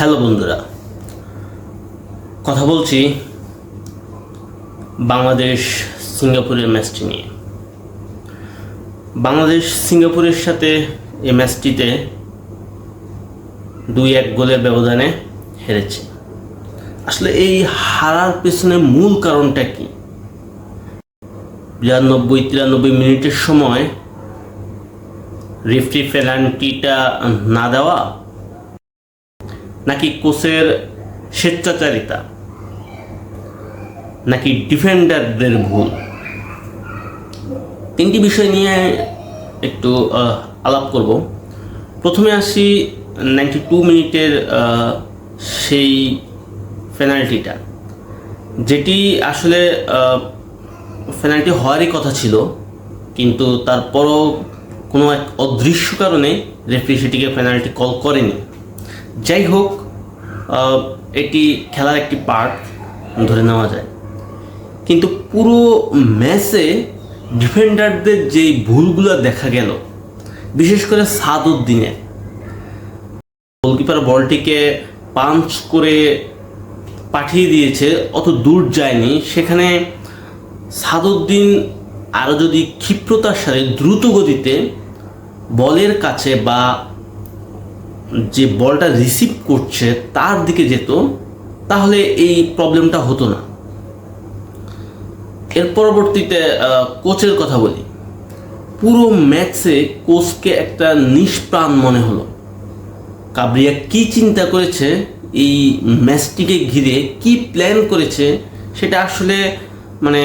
Hello বন্ধুরা। কথা বলছি বাংলাদেশ সিঙ্গাপুরের ম্যাচটি নিয়ে। বাংলাদেশ সিঙ্গাপুরের সাথে এই ম্যাচটিতে দুই এক গোলের ব্যবধানে হেরেছে। আসলে এই হারার পেছনে মূল কারণটা কি? বিরানব্বই তিরানব্বই মিনিটের সময় রেফরি পেনাল্টিটা না দেওয়া নাকি কোচের স্বেচ্ছাচারিতা? নাকি ডিফেন্ডারদের ভুল? তিনটি বিষয় নিয়ে একটু আলাপ করব। প্রথমে আসি নাইনটি টু মিনিটের সেই পেনাল্টিটা যেটি আসলে পেনাল্টি হওয়ারই কথা ছিল, কিন্তু তারপরও কোনো এক অদৃশ্য কারণে রেফারি সেটিকে পেনাল্টি কল করেনি। যাই হোক এটি খেলার একটি পার্ট ধরে নেওয়া যায়। কিন্তু পুরো ম্যাচে ডিফেন্ডারদের যেই ভুলগুলো দেখা গেল, বিশেষ করে সাদউদ্দিনের গোলকিপার বলটিকে পাঞ্চ করে পাঠিয়ে দিয়েছে, অত দূর যায়নি। সেখানে সাদউদ্দিন আরও যদি ক্ষিপ্রতার সাথে দ্রুত গতিতে বলের কাছে বা যে বলটা রিসিভ করছে তার দিকে যেত, তাহলে এই প্রবলেমটা হতো না। এর পরবর্তীতে কোচের কথা বলি। পুরো ম্যাচে কোচকে একটা নিষ্প্রাণ মনে হলো। কাবরিয়া কি চিন্তা করেছে, এই ম্যাচটিকে ঘিরে কি প্ল্যান করেছে, সেটা আসলে মানে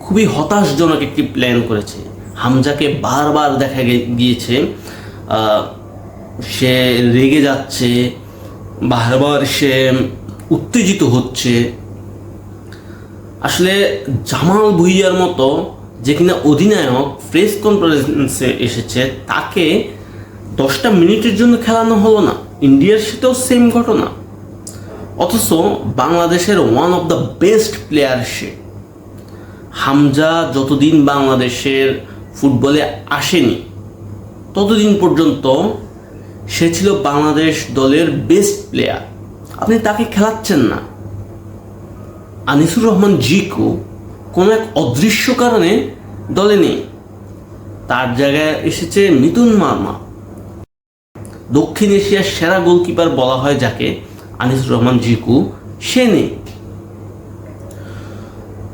খুবই হতাশজনক একটি প্ল্যান করেছে। হামজাকে বারবার দেখা গিয়েছে সে রেগে যাচ্ছে, বারবার সে উত্তেজিত হচ্ছে। আসলে জামাল ভুইয়ার মতো যে কিনা অধিনায়ক প্রেস কনফারেন্সে এসেছে, তাকে দশটা মিনিটের জন্য খেলানো হলো না। ইন্ডিয়ার সাথেও সেম ঘটনা। অথচ বাংলাদেশের one of the best player সে। হামজা যতদিন বাংলাদেশের ফুটবলে আসেনি, ততদিন পর্যন্ত সে ছিল বাংলাদেশ দলের বেস্ট প্লেয়ার আপনি তাকে খেলাচ্ছেন না। আনিসুর রহমান জিকু কোনো এক অদৃশ্য কারণে দলে নেই। তার জায়গায় এসেছে মিথুন মার্মা। দক্ষিণ এশিয়ার সেরা গোলকিপার বলা হয় যাকে আনিসুর রহমান জিকু, সে নেই।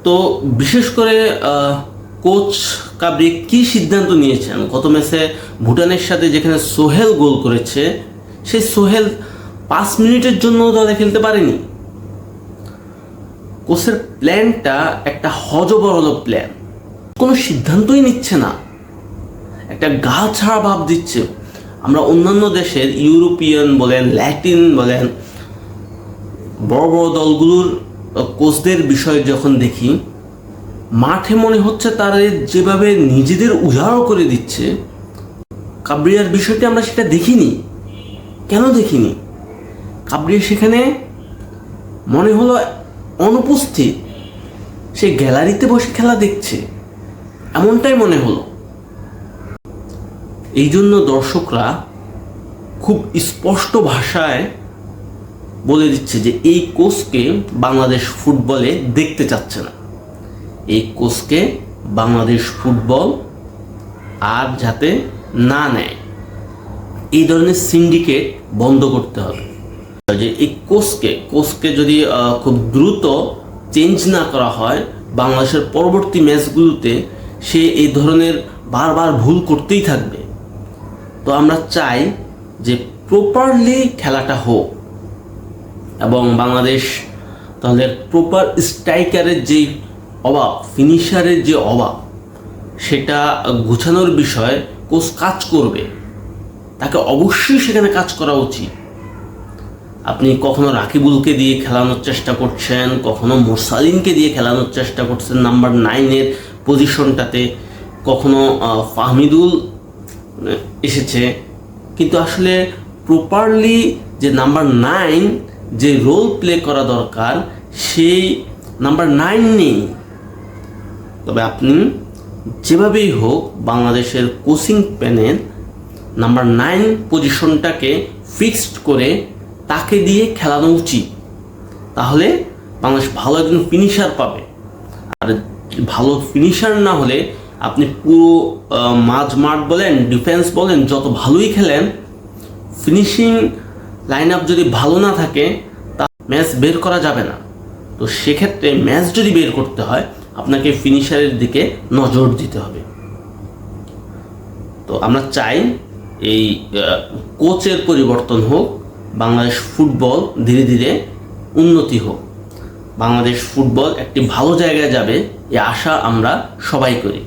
তো বিশেষ করে কোচ কাবরি কি সিদ্ধান্ত নিয়েছেন গত ম্যাচে ভুটানের সাথে যেখানে সোহেল গোল করেছে, সেই সোহেল পাঁচ মিনিটের জন্য দলে খেলতে পারেনি। কোচের প্ল্যানটা একটা হজবরল প্ল্যান কোনো সিদ্ধান্তই নিচ্ছে না। একটা গা ছাড়া ভাব দিচ্ছে। আমরা অন্যান্য দেশের ইউরোপিয়ান বলেন, ল্যাটিন বলেন, বড় বড় দলগুলোর কোচদের বিষয় যখন দেখি মাঠে মনে হচ্ছে তারা যেভাবে নিজেদের উজাড় করে দিচ্ছে, কাবরিয়ার বিষয়টি আমরা সেটা দেখিনি। কেন দেখিনি? কাবরিয়া সেখানে মনে হলো অনুপস্থিত। সে গ্যালারিতে বসে খেলা দেখছে, এমনটাই মনে হলো। এই জন্য দর্শকরা খুব স্পষ্ট ভাষায় বলে দিচ্ছে যে এই কোচকে বাংলাদেশ ফুটবলে দেখতে চাচ্ছে না। এই কোচকে বাংলাদেশ ফুটবল আর যাতে না নেয়। এই ধরনের সিন্ডিকেট বন্ধ করতে হবে। যে এই কোচকে কোচকে যদি খুব দ্রুত চেঞ্জ না করা হয়, বাংলাদেশের পরবর্তী ম্যাচগুলোতে সে এই ধরনের বারবার ভুল করতেই থাকবে। তো আমরা চাই যে প্রপারলি খেলাটা হোক এবং বাংলাদেশ তাহলে প্রপার স্ট্রাইকারের যে অভাব ফিনিশারের যে অভাব সেটা গুছানোর বিষয়ে কোচ কাজ করবে। তাকে অবশ্যই সেখানে কাজ করা উচিত। আপনি কখনো রাকিবুলকে দিয়ে খেলানোর চেষ্টা করছেন, কখনো মোরসালিনকে দিয়ে খেলানোর চেষ্টা করছেন নাম্বার নাইনের পজিশনটাতে, কখনো ফাহমিদুল এসেছে। কিন্তু আসলে প্রপারলি যে নাম্বার নাইন যে রোল প্লে করা দরকার, সেই নাম্বার নাইন নেই। তবে আপনি যেভাবেই হোক বাংলাদেশের কোচিং প্যানেল নাম্বার নাইন পজিশনটাকে ফিক্সড করে তাকে দিয়ে খেলানো উচিত, তাহলে বাংলাদেশ ভালো একজন ফিনিশার পাবে। আর ভালো ফিনিশার না হলে আপনি পুরো মাঝ মাঠ বলেন ডিফেন্স বলেন, যত ভালোই খেলেন ফিনিশিং লাইন আপ যদি ভালো না থাকে, তা ম্যাচ বের করা যাবে না। তো সেক্ষেত্রে ম্যাচ যদি বের করতে হয় আপনাকে ফিনিশারের দিকে নজর দিতে হবে। তো আমরা চাই এই কোচের পরিবর্তন হোক, বাংলাদেশ ফুটবল ধীরে ধীরে উন্নতি হোক। বাংলাদেশ ফুটবল একটি ভালো জায়গায় যাবে এই আশা আমরা সবাই করি।